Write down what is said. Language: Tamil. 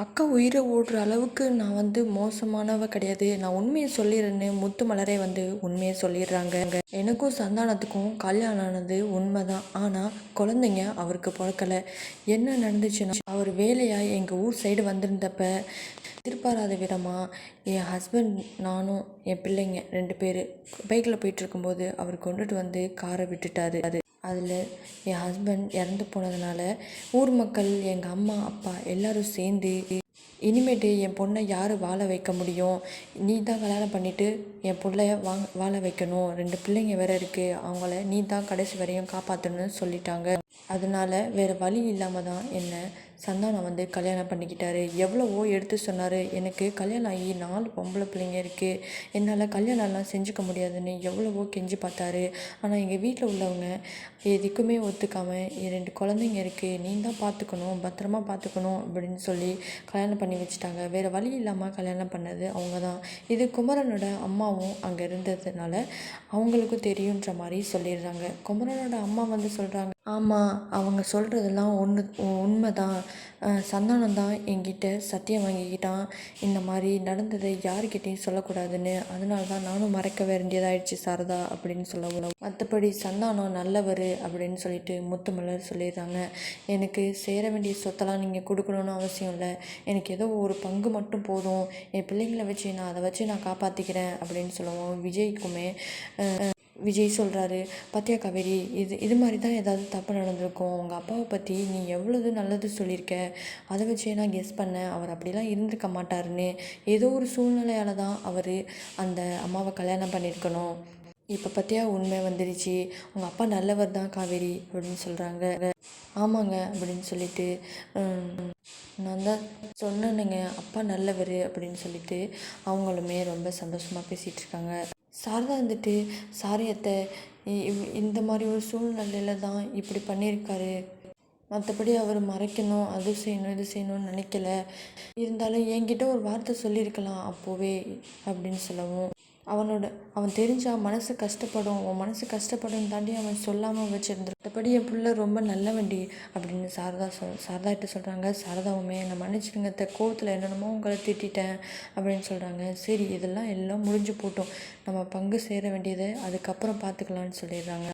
அக்கா உயிரை ஓடுற அளவுக்கு நான் வந்து மோசமானவ கிடையாது. நான் உண்மையை சொல்லிடுறேன்னு முத்து மலரே வந்து உண்மையை சொல்லிடுறாங்க. எனக்கும் சந்தானத்துக்கும் கல்யாணம் ஆனது உண்மை தான் ஆனால் குழந்தைங்க அவருக்கு பிறக்கல. என்ன நடந்துச்சுன்னா அவர் வேலையாக எங்கள் ஊர் சைடு வந்திருந்தப்ப எதிர்பாராத விதமாக என் ஹஸ்பண்ட் நானும் என் பிள்ளைங்க ரெண்டு பேர் பைக்கில் போயிட்டு இருக்கும்போது அவர் கொண்டுட்டு வந்து காரை விட்டுட்டாரு. அது அதில் என் ஹஸ்பண்ட் இறந்து போனதுனால ஊர் மக்கள் எங்கள் அம்மா அப்பா எல்லாரும் சேர்ந்து இனிமேட்டு என் பொண்ணை யார் வாழ வைக்க முடியும்? நீ தான் கல்யாணம் பண்ணிவிட்டு என் பிள்ளைய வாங்க வாழ வைக்கணும். ரெண்டு பிள்ளைங்க வேற இருக்குது அவங்கள நீ தான் கடைசி வரையும் காப்பாற்றணும்னு சொல்லிட்டாங்க. அதனால வேறு வழி இல்லாமல் தான் என்னை சந்தானம் வந்து கல்யாணம் பண்ணிக்கிட்டாரு. எவ்வளவோ எடுத்து சொன்னார். எனக்கு கல்யாணம் ஆகி நாலு பொம்பளை பிள்ளைங்க இருக்குது என்னால் கல்யாணம்லாம் செஞ்சுக்க முடியாதுன்னு எவ்வளவோ கெஞ்சி பார்த்தாரு. ஆனால் எங்கள் வீட்டில் உள்ளவங்க எதுக்குமே ஒத்துக்காமல் ரெண்டு குழந்தைங்க இருக்குது நீ தான் பார்த்துக்கணும் பத்திரமா பார்த்துக்கணும் அப்படின்னு சொல்லி கல்யாணம் பண்ணி வச்சுட்டாங்க. வேறு வழி இல்லாமல் கல்யாணம் பண்ணது அவங்க தான் இது குமரனோட அம்மாவும் அங்கே இருந்ததுனால அவங்களுக்கும் தெரியுன்ற மாதிரி சொல்லிடுறாங்க. குமரனோட அம்மா வந்து சொல்கிறாங்க ஆமாம் அவங்க சொல்கிறதெல்லாம் ஒன்று உண்மை தான் சந்தானம் தான் என்கிட்ட சத்தியம் வாங்கிக்கிட்டான். இந்த மாதிரி நடந்ததை யாருக்கிட்டேயும் சொல்லக்கூடாதுன்னு. அதனால தான் நானும் மறைக்க வேண்டியதாயிடுச்சு சாரதா அப்படின்னு சொல்ல மற்றபடி சந்தானம் நல்லவர் அப்படின்னு சொல்லிட்டு முத்துமலர் சொல்லிடுறாங்க. எனக்கு சேர வேண்டிய சொத்தெல்லாம் நீங்கள் கொடுக்கணுன்னு அவசியம் இல்லை. எனக்கு ஏதோ ஒரு பங்கு மட்டும் போதும். என் பிள்ளைங்களை வச்சு நான் அதை வச்சு நான் காப்பாற்றிக்கிறேன் அப்படின்னு சொல்லுவோம். விஜய்க்குமே விஜய் சொல்கிறாரு பார்த்தியா காவேரி இது இது மாதிரி தான் ஏதாவது தப்பு நடந்திருக்கும். உங்கள் அப்பாவை பற்றி நீ எவ்வளவு நல்லது சொல்லியிருக்க? அதை வச்சே நான் கெஸ் பண்ணேன். அவர் அப்படிலாம் இருந்திருக்க மாட்டாருன்னு. ஏதோ ஒரு சூழ்நிலையால் தான் அவர் அந்த அம்மாவை கல்யாணம் பண்ணியிருக்கணும். இப்போ பார்த்தியா உண்மை வந்துடுச்சு உங்கள் அப்பா நல்லவர் தான் காவேரி அப்படின்னு சொல்கிறாங்க ஆமாங்க அப்படின்னு சொல்லிட்டு நான் தான் சொன்னேனுங்க. அப்பா நல்லவர் அப்படின்னு சொல்லிட்டு அவங்களுமே ரொம்ப சந்தோஷமாக பேசிகிட்டு இருக்காங்க. சாரதா வந்துட்டு சாரி அத்தை இந்த மாதிரி ஒரு சூழ்நிலையில தான் இப்படி பண்ணியிருக்காரு. மற்றபடி அவர் மறைக்கணும் அது செய்யணும் இது செய்யணும்னு நினைக்கல. இருந்தாலும் என்கிட்ட ஒரு வார்த்தை சொல்லியிருக்கலாம் அப்போவே அப்படின்னு சொல்லவும். அவனோட அவன் தெரிஞ்சா மனசு கஷ்டப்படும். உன் மனசு கஷ்டப்படும் தாண்டி அவன் சொல்லாமல் வச்சுருந்துரு. மற்றபடி என் பிள்ளை ரொம்ப நல்ல வண்டி அப்படின்னு சாரதா சொல் சாரதாகிட்ட சொல்கிறாங்க சாரதாவுமே என்னை மன்னிச்சிடுங்க கோவத்தில் என்னென்னமோ உங்களை திட்டிட்டேன் அப்படின்னு சொல்கிறாங்க சரி இதெல்லாம் எல்லாம் முடிஞ்சு போட்டோம். நம்ம பங்கு சேர வேண்டியதை அதுக்கப்புறம் பார்த்துக்கலான்னு சொல்லிடுறாங்க.